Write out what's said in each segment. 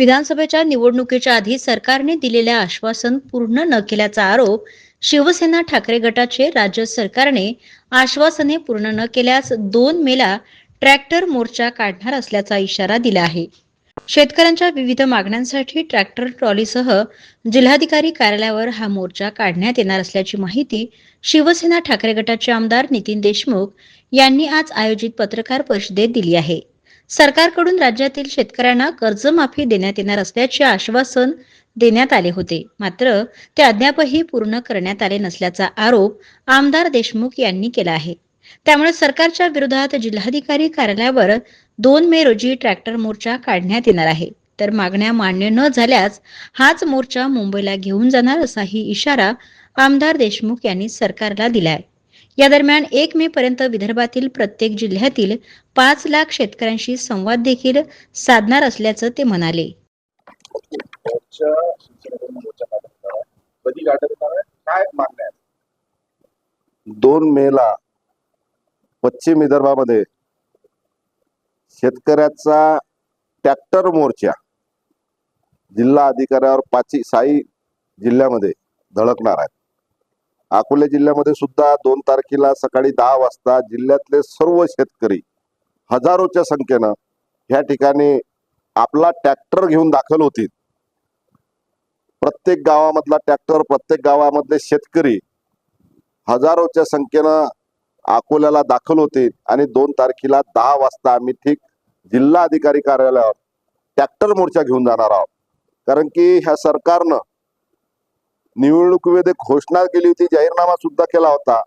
विधानसभेच्या निवडणुकीच्या आधी सरकारने दिलेल्या आश्वासन पूर्ण न केल्याचा आरोप शिवसेना ठाकरे गटाचे राज्य सरकारने आश्वासने पूर्ण न केल्यास दोन मेला ट्रॅक्टर मोर्चा काढणार असल्याचा इशारा दिला आहे. शेतकऱ्यांच्या विविध मागण्यांसाठी ट्रॅक्टर ट्रॉलीसह जिल्हाधिकारी कार्यालयावर हा मोर्चा काढण्यात येणार असल्याची माहिती शिवसेना ठाकरे गटाचे आमदार नितीन देशमुख यांनी आज आयोजित पत्रकार परिषदेत दिली आहे. सरकारकडून राज्यातील शेतकऱ्यांना कर्जमाफी देण्यात येणार असल्याचे आश्वासन देण्यात आले होते. मात्र ते अद्यापही पूर्ण करण्यात आले नसल्याचा आरोप आमदार देशमुख यांनी केला आहे. त्यामुळे सरकारच्या विरोधात जिल्हाधिकारी कार्यालयावर दोन मे रोजी ट्रॅक्टर मोर्चा काढण्यात येणार आहे. तर मागण्या मान्य न झाल्यास हाच मोर्चा मुंबईला घेऊन जाणार असाही इशारा आमदार देशमुख यांनी सरकारला दिलाय. या दरम्यान एक मे पर्यंत विदर्भातील प्रत्येक जिल्ह्यातील पाच लाख शेतकऱ्यांशी संवाद देखील साधणार असल्याचं ते म्हणाले. दोन मे ला दोन मेला पश्चिम विदर्भामध्ये शेतकऱ्याचा ट्रॅक्टर मोर्चा जिल्हा अधिकाऱ्यावर पाची साई जिल्ह्यामध्ये धडकणार आहे. अकोला जिल्ह्यामध्ये सुद्धा दोन तारखेला सकाळी दहा वाजता जिल्ह्यातले सर्व शेतकरी हजारोच्या संख्येनं ह्या ठिकाणी आपला ट्रॅक्टर घेऊन दाखल होतील. प्रत्येक गावामधला ट्रॅक्टर प्रत्येक गावामधले शेतकरी हजारोच्या संख्येनं अकोल्याला दाखल होते आणि दोन तारखेला दहा वाजता आम्ही ठीक जिल्हा अधिकारी कार्यालयावर ट्रॅक्टर मोर्चा घेऊन जाणार आहोत. कारण की ह्या सरकारनं निवडणुकीमध्ये घोषणा केली होती जाहीरनामा सुद्धा केला होता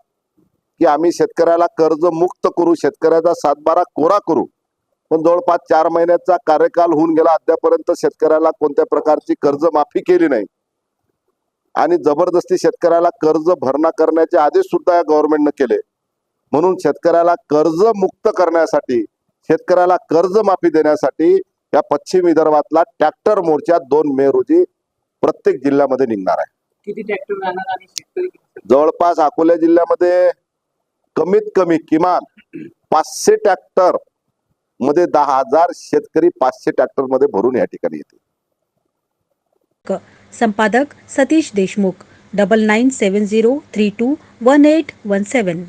की आम्ही शेतकऱ्याला कर्ज मुक्त करू शेतकऱ्याचा सातबारा कोरा करू. पण जवळपास चार महिन्याचा कार्यकाल होऊन गेला अद्यापर्यंत शेतकऱ्याला कोणत्या प्रकारची कर्ज माफी केली नाही. आणि जबरदस्ती शेतकऱ्याला कर्ज भरणा करण्याचे आदेश सुद्धा या गव्हर्नमेंटनं केले. म्हणून शेतकऱ्याला कर्ज मुक्त करण्यासाठी शेतकऱ्याला कर्ज माफी देण्यासाठी या पश्चिम विदर्भातला ट्रॅक्टर मोर्चा दोन मे रोजी प्रत्येक जिल्ह्यामध्ये निघणार आहे. किती ट्रॅक्टर राहणार आणि शेतकरी? जवळपास अकोला जिल्ह्यामध्ये कमीत कमी किमान पाचशे ट्रॅक्टरमध्ये दहा हजार शेतकरी पाचशे ट्रॅक्टरमध्ये भरून या ठिकाणी येतील संपादक Satish Deshmukh double nine seven zero three two one eight one seven